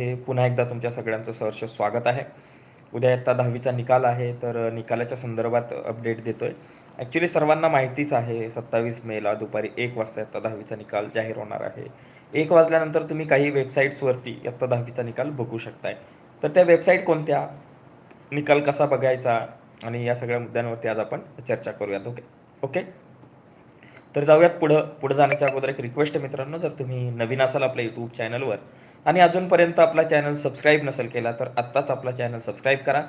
हे पुन्हा एकदा तुमच्या सगळ्यांचं सहर्ष स्वागत आहे. उद्या आत्ता दहावीचा निकाल आहे तर निकालाच्या संदर्भात अपडेट देतो आहे ॲक्च्युली सर्वांना माहितीच आहे सत्तावीस मेला दुपारी एक वाजता इयत्ता दहावीचा निकाल जाहीर होणार आहे. एक वाजल्यानंतर तुम्ही काही वेबसाईट्सवरती इयत्ता दहावीचा निकाल बघू शकताय. तर त्या वेबसाईट कोणत्या? निकाल कसा बघायचा? आणि या सगळ्या मुद्द्यांवरती आज आपण चर्चा करूयात ओके? ओके? तर जाऊयात पुढं. पुढं जाण्याच्या अगोदर एक रिक्वेस्ट मित्रांनो जर तुम्ही नवीन असाल आपल्या यूट्यूब चॅनलवर आणि अजूनपर्यंत आपला चॅनल सबस्क्राईब नसेल केला तर आत्ताच आपला चॅनल सबस्क्राईब करा.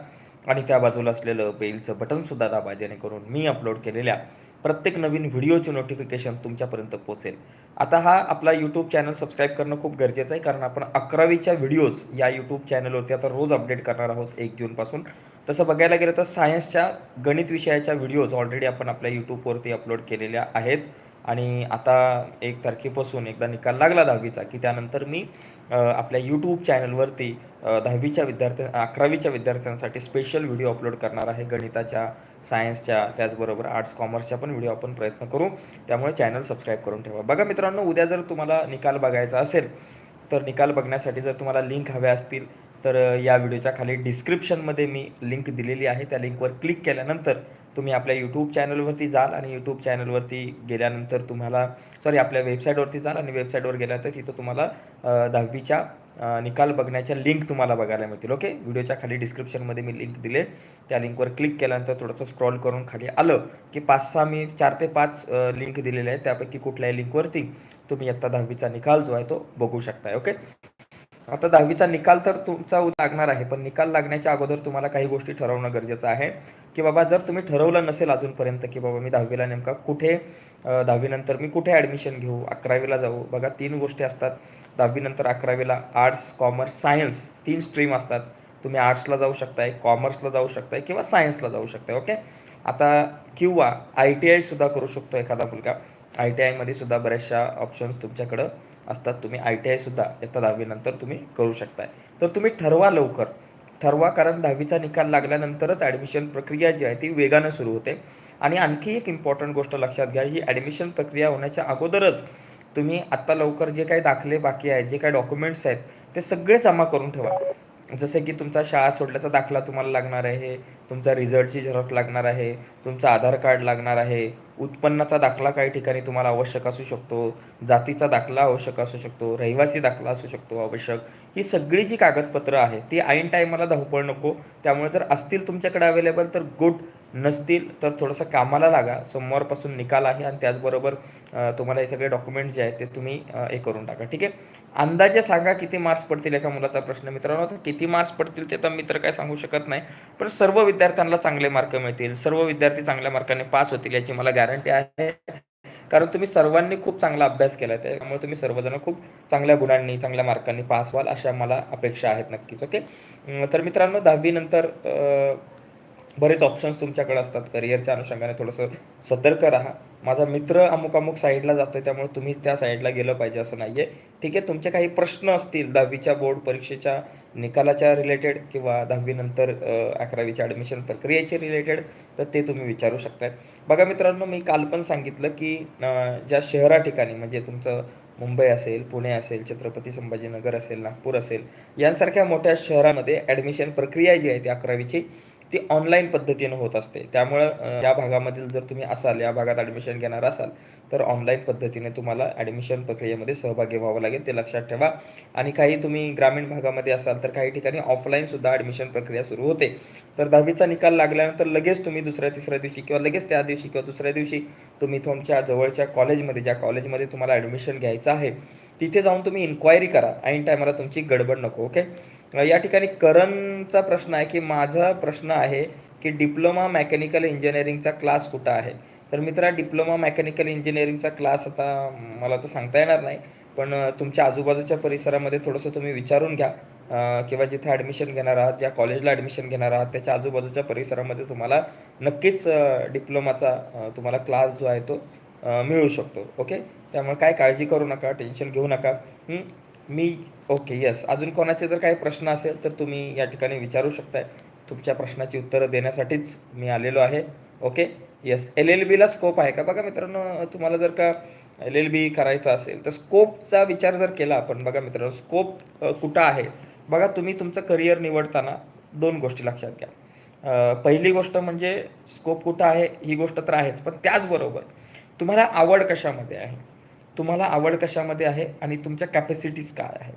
आणि त्या बाजूला असलेलं बेलचं बटनसुद्धा दाबा जेणेकरून मी अपलोड केलेल्या प्रत्येक नवीन व्हिडिओची नोटिफिकेशन तुमच्यापर्यंत पोहोचेल. आता हा आपला यूट्यूब चॅनल सबस्क्राईब करणं खूप गरजेचं आहे कारण आपण अकरावीच्या व्हिडिओज या यूट्यूब चॅनलवरती आता रोज अपडेट करणार आहोत एक जूनपासून तसं बघायला गेलं तर सायन्सच्या गणित विषयाच्या व्हिडिओज ऑलरेडी आपण आपल्या यूट्यूबवरती अपलोड केलेल्या आहेत. आणि आता एक तारखेपासून एकदा निकाल लागला दहावीचा की त्यानंतर मी आपल्या यूट्यूब चॅनलवरती दहावीच्या विद्यार्थ्या अकरावीच्या विद्यार्थ्यांसाठी स्पेशल व्हिडिओ अपलोड करणार आहे गणिताच्या सायन्सच्या त्याचबरोबर आर्ट्स कॉमर्सच्या पण व्हिडिओ आपण प्रयत्न करू. त्यामुळे चॅनल सबस्क्राईब करून ठेवा. बघा मित्रांनो उद्या जर तुम्हाला निकाल बघायचा असेल तर निकाल बघण्यासाठी जर तुम्हाला लिंक हव्या असतील तर या व्हिडिओच्या खाली डिस्क्रिप्शनमध्ये मी लिंक दिलेली आहे. त्या लिंकवर क्लिक केल्यानंतर तुम्ही आपल्या यूट्यूब चॅनलवरती जाल आणि यूट्यूब चॅनलवरती गेल्यानंतर तुम्हाला सॉरी आपल्या वेबसाईटवरती जाल आणि वेबसाईटवर गेल्यानंतर तिथं तुम्हाला दहावीच्या निकाल बघण्याच्या लिंक तुम्हाला बघायला मिळतील ओके व्हिडिओच्या खाली डिस्क्रिप्शनमध्ये मी लिंक दिले. त्या लिंकवर क्लिक केल्यानंतर थोडंसं स्क्रॉल करून खाली आलं की पाच सहा मी चार ते पाच लिंक दिलेले आहेत. त्यापैकी कुठल्याही लिंकवरती तुम्ही आत्ता दहावीचा निकाल जो आहे तो बघू शकताय ओके आता दहावीचा निकाल तर तुमचा लागणार आहे पण निकाल लागण्याच्या अगोदर तुम्हाला काही गोष्टी ठरवणं गरजेचं आहे. की बाबा जर तुम्ही ठरवलं नसेल अजूनपर्यंत की बाबा मी दहावीला नेमका कुठे दहावीनंतर मी कुठे ॲडमिशन घेऊ अकरावीला जाऊ बघा तीन गोष्टी असतात. दहावीनंतर अकरावीला आर्ट्स कॉमर्स सायन्स तीन स्ट्रीम असतात. तुम्ही आर्ट्सला जाऊ शकताय कॉमर्सला जाऊ शकताय किंवा सायन्सला जाऊ शकताय ओके? आता किंवा आय टी आयसुद्धा करू शकतो एखादा मुलगा. आय टी आयमध्ये सुद्धा बऱ्याचशा ऑप्शन्स तुमच्याकडं असतात. तुम्ही आय टी आयसुद्धा येत्ता दहावीनंतर तुम्ही करू शकताय. तर तुम्ही ठरवा लवकर. ठरवा कारण दहावीचा निकाल लागल्यानंतरच ॲडमिशन प्रक्रिया जी आहे ती वेगानं सुरू होते. आणि आणखी एक इम्पॉर्टंट गोष्ट लक्षात घ्या ही ॲडमिशन प्रक्रिया होण्याच्या अगोदरच तुम्ही आत्ता लवकर जे काही दाखले बाकी आहेत जे काही डॉक्युमेंट्स आहेत ते सगळे जमा करून ठेवा. जसे की तुमचा शाळा सोडल्याचा दाखला तुम्हाला लागणार आहे तुमचा रिझल्टची झलक लागणार आहे तुमचं आधार कार्ड लागणार आहे उत्पन्नाचा दाखला काही ठिकाणी तुम्हाला आवश्यक असू शकतो जातीचा दाखला आवश्यक असू शकतो रहिवासी दाखला असू शकतो आवश्यक ही सगळी जी कागदपत्रं आहेत ती ऐन टायमाला धावपळ नको त्यामुळे जर असतील तुमच्याकडे अवेलेबल तर गुड नसतील तर थोडंसं कामाला लागा. सोमवारपासून निकाल आहे आणि त्याचबरोबर तुम्हाला हे सगळे डॉक्युमेंट्स जे आहेत ते तुम्ही हे करून टाका. ठीक आहे? अंदाजे सांगा किती मार्क्स पडतील एका मुलाचा प्रश्न. मित्रांनो तर किती मार्क्स पडतील ते तर मी तर काय सांगू शकत नाही पण सर्व विद्यार्थ्यांना चांगले मार्क मिळतील. सर्व विद्यार्थी चांगल्या मार्काने पास होतील याची मला गॅरंटी आहे. कारण तुम्ही सर्वांनी खूप चांगला अभ्यास केला आहे त्यामुळे तुम्ही सर्वजण खूप चांगल्या गुणांनी चांगल्या मार्कांनी पास व्हाल अशा मला अपेक्षा आहेत नक्कीच. ओके? तर मित्रांनो दहावीनंतर बरेच ऑप्शन्स तुमच्याकडे असतात. करिअरच्या अनुषंगाने थोडंसं सतर्क राहा. माझा मित्र अमुक अमुक साईडला जातो आहे त्यामुळे तुम्ही त्या साईडला गेलं पाहिजे असं नाही आहे ठीक आहे तुमचे काही प्रश्न असतील दहावीच्या बोर्ड परीक्षेच्या निकालाच्या रिलेटेड किंवा दहावीनंतर अकरावीच्या ॲडमिशन प्रक्रियेचे रिलेटेड तर ते तुम्ही विचारू शकताय. बघा मित्रांनो मी काल पण सांगितलं की ज्या शहरा ठिकाणी म्हणजे तुमचं मुंबई असेल पुणे असेल छत्रपती संभाजीनगर असेल नागपूर असेल यांसारख्या मोठ्या शहरामध्ये ॲडमिशन प्रक्रिया जी आहे ती अकरावीची ती ऑनलाईन पद्धतीनं होत असते. त्यामुळं या भागामधील जर तुम्ही असाल या भागात ॲडमिशन घेणार असाल तर ऑनलाईन पद्धतीने तुम्हाला ॲडमिशन प्रक्रियेमध्ये सहभागी व्हावं लागेल ते लक्षात ठेवा. आणि काही तुम्ही ग्रामीण भागामध्ये असाल तर काही ठिकाणी ऑफलाईनसुद्धा ॲडमिशन प्रक्रिया सुरू होते. तर दहावीचा निकाल लागल्यानंतर लगेच तुम्ही दुसऱ्या तिसऱ्या दिवशी किंवा लगेच त्या दिवशी किंवा दुसऱ्या दिवशी तुम्ही तुमच्या जवळच्या कॉलेजमध्ये ज्या कॉलेजमध्ये तुम्हाला ॲडमिशन घ्यायचं आहे तिथे जाऊन तुम्ही इन्क्वायरी करा. ऐन टायमाला तुमची गडबड नको ओके या ठिकाणी करणचा प्रश्न आहे की माझा प्रश्न आहे की डिप्लोमा मेकॅनिकल इंजिनिअरिंगचा क्लास कुठं आहे? तर मित्रा डिप्लोमा मेकॅनिकल इंजिनिअरिंगचा क्लास आता मला तर सांगता येणार नाही पण तुमच्या आजूबाजूच्या परिसरामध्ये थोडंसं तुम्ही विचारून घ्या किंवा जिथे ॲडमिशन घेणार आहात ज्या कॉलेजला ॲडमिशन घेणार आहात त्याच्या आजूबाजूच्या परिसरामध्ये तुम्हाला नक्कीच डिप्लोमाचा तुम्हाला क्लास जो आहे तो मिळू शकतो. ओके? त्यामुळे काय काळजी करू नका टेन्शन घेऊ नका. मी ओके येस अजून कोणाचे जर काही प्रश्न असेल तर तुम्ही या ठिकाणी विचारू शकताय. तुमच्या प्रश्नाची उत्तरं देण्यासाठीच मी आलेलो आहे. ओके येस एल एल बीला स्कोप आहे का? बघा मित्रांनो तुम्हाला जर का एल एल बी करायचं असेल तर स्कोपचा विचार जर केला आपण बघा मित्रांनो स्कोप कुठं आहे? बघा तुम्ही तुमचं करिअर निवडताना दोन गोष्टी लक्षात घ्या. पहिली गोष्ट म्हणजे स्कोप कुठं आहे? ही गोष्ट तर आहेच पण त्याचबरोबर तुम्हाला आवड कशामध्ये आहे? तुम्हाला आवड कशामध्ये आहे आणि तुमच्या कॅपॅसिटीज काय आहे?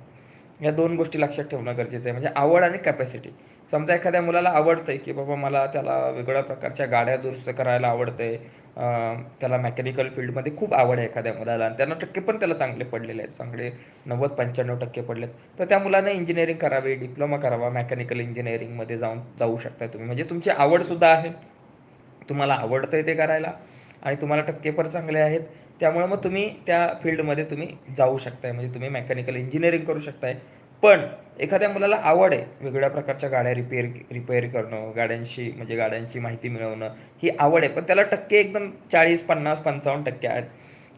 या दोन गोष्टी लक्षात ठेवणं गरजेचं आहे. म्हणजे आवड आणि कॅपॅसिटी समजा एखाद्या मुलाला आवडतंय की बाबा मला त्याला वेगवेगळ्या प्रकारच्या गाड्या दुरुस्त करायला आवडतंय त्याला मेकॅनिकल फील्डमध्ये खूप आवड आहे एखाद्या मुलाला आणि त्यांना टक्के पण त्याला चांगले पडलेले आहेत. चांगले नव्वद पंच्याण्णव टक्के पडलेत. तर त्या मुलाने इंजिनिअरिंग करावी डिप्लोमा करावा मेकॅनिकल इंजिनिअरिंगमध्ये जाऊन जाऊ शकता तुम्ही. म्हणजे तुमची आवडसुद्धा आहे. तुम्हाला आवडतं आहे ते करायला आणि तुम्हाला टक्के पण चांगले आहेत. त्यामुळे मग तुम्ही त्या फील्डमध्ये तुम्ही जाऊ शकताय. म्हणजे तुम्ही मेकॅनिकल इंजिनिअरिंग करू शकताय. पण एखाद्या मुलाला आवड आहे वेगवेगळ्या प्रकारच्या गाड्या रिपेअर रिपेअर करणं गाड्यांशी म्हणजे गाड्यांची माहिती मिळवणं ही आवड आहे. पण त्याला टक्के एकदम चाळीस पन्नास पंचावन्न टक्के आहेत.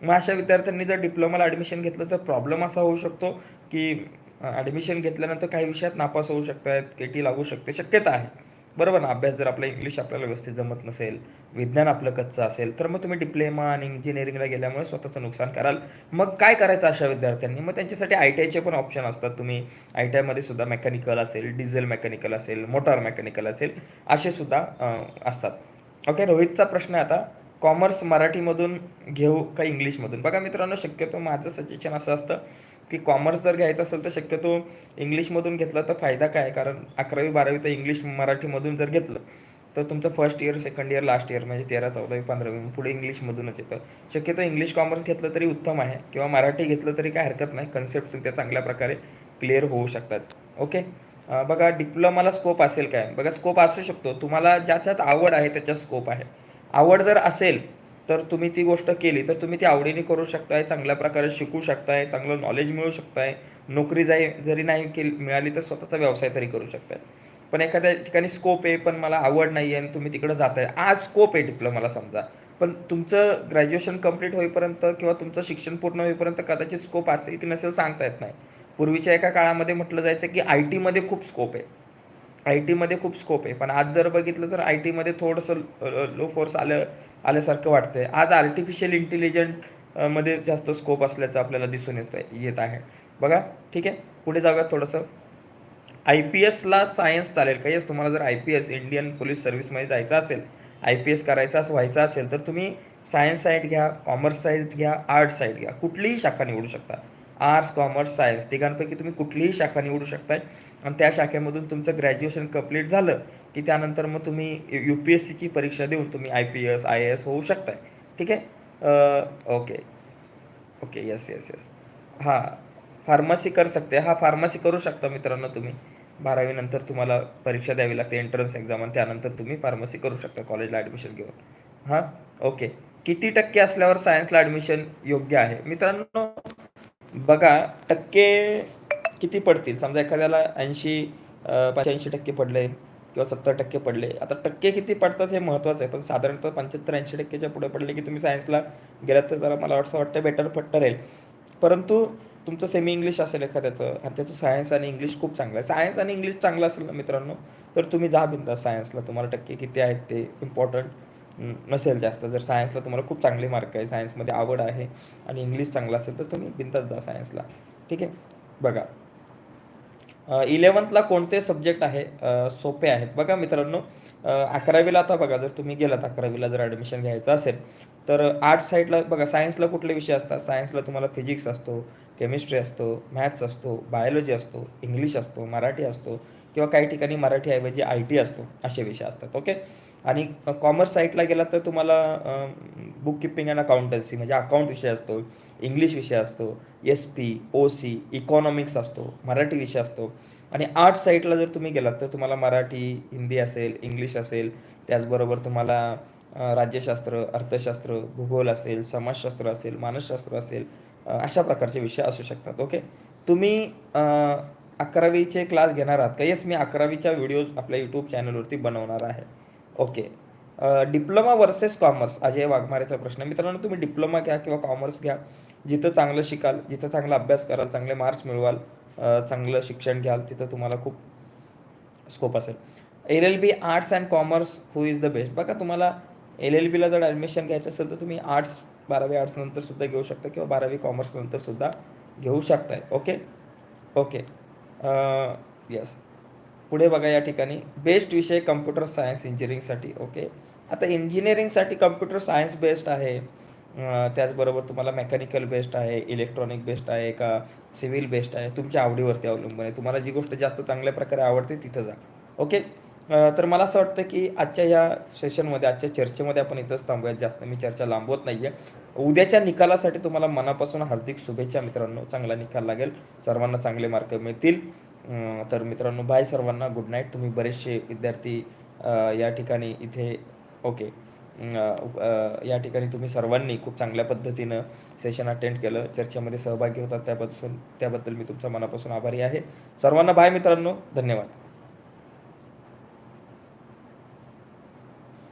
मग अशा विद्यार्थ्यांनी जर डिप्लोमाला ॲडमिशन घेतलं तर प्रॉब्लेम असा होऊ शकतो की ॲडमिशन घेतल्यानंतर काही विषयात नापास होऊ शकतात के टी लागू शकते शक्यता आहे. बरोबर ना अभ्यास जर आपला इंग्लिश आपल्याला व्यवस्थित जमत नसेल विज्ञान आपलं कच्चं असेल तर मग तुम्ही डिप्लोमा आणि इंजिनिअरिंगला गेल्यामुळे स्वतःचं नुकसान कराल. मग काय करायचं अशा विद्यार्थ्यांनी? मग त्यांच्यासाठी आय टी आयचे पण ऑप्शन असतात तुम्ही. आय टी आयमध्ये सुद्धा मेकॅनिकल असेल डिझेल मेकॅनिकल असेल मोटार मेकॅनिकल असेल असे सुद्धा असतात. ओके रोहितचा प्रश्न आहे आता. कॉमर्स मराठीमधून घेऊ का इंग्लिशमधून बघा मित्रांनो शक्यतो माझं सजेशन असं असतं की कॉमर्स जर घ्यायचं असेल तर शक्यतो इंग्लिशमधून घेतलं तर फायदा काय? कारण अकरावी बारावी तर इंग्लिश मराठीमधून जर घेतलं तर तुमचं first year second year last year म्हणजे तेरा चौदावी पंधरावी पुढे इंग्लिशमधूनच येतं. शक्यतो इंग्लिश कॉमर्स घेतलं तरी उत्तम आहे. किंवा मराठी घेतलं तरी काय हरकत नाही. कन्सेप्ट तुमच्या चांगल्या प्रकारे क्लिअर होऊ शकतात. ओके बघा डिप्लोमाला स्कोप असेल काय? बघा स्कोप असू शकतो. तुम्हाला ज्याच्यात आवड आहे त्याच्यात स्कोप आहे. आवड जर असेल तर तुम्ही ती गोष्ट केली तर तुम्ही ती आवडीने करू शकताय चांगल्या प्रकारे शिकू शकताय चांगलं नॉलेज मिळू शकताय. नोकरी जाई जरी नाही केली मिळाली तर स्वतःचा व्यवसाय तरी करू शकताय. पण एखाद्या ठिकाणी स्कोप आहे पण मला आवड नाही आहे आणि तुम्ही तिकडे जाताय. आज स्कोप आहे डिप्लोमाला समजा. पण तुमचं ग्रॅज्युएशन कंप्लीट होईपर्यंत किंवा तुमचं शिक्षण पूर्ण होईपर्यंत कदाचित स्कोप असेल की नसेल सांगता येत नाही. पूर्वीच्या एका काळामध्ये म्हटलं जायचं की आय टीमध्ये खूप स्कोप आहे. आय टीमध्ये खूप स्कोप आहे. पण आज जर बघितलं तर आय टीमध्ये थोडंसं लो फोर्स आलं आल्यासारखं वाटतंय. आज आर्टिफिशियल इंटेलिजंटमध्ये जास्त स्कोप असल्याचं आपल्याला दिसून येत आहे येत आहे. बघा ठीक आहे? पुढे जाऊया थोडंसं. आय पी एसला सायन्स चालेल का? येस तुम्हाला जर I P S Indian police सर्व्हिसमध्ये जायचं असेल आय पी एस करायचं असं व्हायचं असेल तर तुम्ही सायन्स साईड घ्या कॉमर्स साईड घ्या आर्ट साईड घ्या. कुठलीही शाखा निवडू शकता. आर्ट्स कॉमर्स सायन्स तिघांपैकी तुम्ही कुठलीही शाखा निवडू शकताय. आणि त्या शाखेमधून तुमचं ग्रॅज्युएशन कंप्लीट झालं की त्यानंतर मग तुम्ही यू पी एस सीची परीक्षा देऊन तुम्ही I P S I A S होऊ शकताय. ठीक आहे? Okay. Okay yes yes yes हां फार्मसी करू सकते हा फार्मसी करू शकता मित्रांनो तुम्ही. बारावीनंतर तुम्हाला परीक्षा द्यावी लागते एंट्रन्स एक्झाम आणि त्यानंतर तुम्ही फार्मसी करू शकता कॉलेजला ॲडमिशन घेऊन. हां ओके. किती टक्के असल्यावर सायन्सला ॲडमिशन योग्य आहे? मित्रांनो बघा टक्के किती पडतील? समजा एखाद्याला ऐंशी पंच्याऐंशी टक्के पडले. किंवा सत्तर टक्के पडले. आता टक्के किती पडतात हे महत्त्वाचं आहे. पण साधारणतः पंच्याहत्तर ऐंशी टक्केच्या पुढे पडले की तुम्ही सायन्सला गेलात तर जरा मला असं वाटतं बेटर पट्ट राहील परंतु तुमचं सेमी इंग्लिश असेल एखाद्याचं आणि त्याचं सायन्स आणि इंग्लिश खूप चांगलं आहे. सायन्स आणि इंग्लिश चांगलं असेल ना मित्रांनो तर तुम्ही जा बिंदा सायन्सला तुम्हाला टक्के किती आहेत ते इम्पॉर्टंट नसेल जास्त. जर सायन्सला तुम्हाला खूप चांगले मार्क आहे सायन्समध्ये आवड आहे आणि इंग्लिश चांगलं असेल तर तुम्ही बिंदाच जा सायन्सला ठीक आहे? बघा. इलेवन्थला कोणते सब्जेक्ट आहे? सोपे आहेत. बघा मित्रांनो अकरावीला आता बघा जर तुम्ही गेलात अकरावीला जर ॲडमिशन घ्यायचं असेल तर आर्ट साईडला बघा सायन्सला कुठले विषय असतात? सायन्सला तुम्हाला फिजिक्स असतो केमिस्ट्री असतो मॅथ्स असतो बायोलॉजी असतो इंग्लिश असतो मराठी असतो किंवा काही ठिकाणी मराठीऐवजी आय टी असतो असे विषय असतात ओके आणि कॉमर्स साईटला गेलात तर तुम्हाला बुक किपिंग अँड अकाउंटन्सी म्हणजे अकाउंट विषय असतो इंग्लिश विषय असतो S P O C economics असतो मराठी विषय असतो. आणि आर्ट साईडला जर तुम्ही गेलात तर तुम्हाला मराठी हिंदी असेल इंग्लिश असेल त्याचबरोबर तुम्हाला राज्यशास्त्र अर्थशास्त्र भूगोल असेल समाजशास्त्र असेल मानसशास्त्र असेल अशा प्रकारचे विषय असू शकतात ओके? तुम्ही अकरावीचे क्लास घेणार आहात का? येस मी अकरावीच्या व्हिडिओज आपल्या यूट्यूब चॅनलवरती बनवणार आहे okay? Diploma versus commerce Ajay वाघमारेचा प्रश्न. आहे. मित्रांनो तुम्ही डिप्लोमा घ्या किंवा कॉमर्स घ्या. जिथं चांगलं शिकाल जिथं चांगला अभ्यास कराल चांगले मार्क्स मिळवाल चांगलं शिक्षण घ्याल तिथं तुम्हाला खूप स्कोप असेल. L L B arts and commerce who is the best बघा तुम्हाला एल एल बीला जर ॲडमिशन घ्यायचं असेल तर तुम्ही आर्ट्स बारावी आर्ट्सनंतर सुद्धा घेऊ शकता किंवा बारावी कॉमर्सनंतर सुद्धा घेऊ शकताय. ओके? ओके. यस पुढे बघा या ठिकाणी. बेस्ट विषय कम्प्युटर सायन्स इंजिनिअरिंगसाठी. ओके? आता इंजिनिअरिंगसाठी कम्प्युटर सायन्स बेस्ट आहे. त्याचबरोबर तुम्हाला मेकॅनिकल बेस्ट आहे इलेक्ट्रॉनिक बेस्ट आहे का सिव्हिल बेस्ट आहे तुमच्या आवडीवरती अवलंबून आहे. तुम्हाला जी गोष्ट जास्त चांगल्या प्रकारे आवडते तिथं जा. ओके तर मला असं वाटतं की आजच्या या सेशनमध्ये आजच्या चर्चेमध्ये आपण इथंच थांबूयात. जास्त मी चर्चा लांबवत नाही आहे उद्याच्या निकालासाठी तुम्हाला मनापासून हार्दिक शुभेच्छा मित्रांनो. चांगला निकाल लागेल. सर्वांना चांगले मार्क मिळतील. तर मित्रांनो बाय सर्वांना. गुड नाईट तुम्ही बरेचसे विद्यार्थी या ठिकाणी इथे ओके. या ठिकाणी तुम्ही सर्वांनी खूप चांगल्या पद्धतीनं सेशन अटेंड केलं. चर्चेमध्ये सहभागी होतात त्याबद्दल त्याबद्दल मी तुमचा मनापासून आभारी आहे. सर्वांना बाय मित्रांनो. धन्यवाद.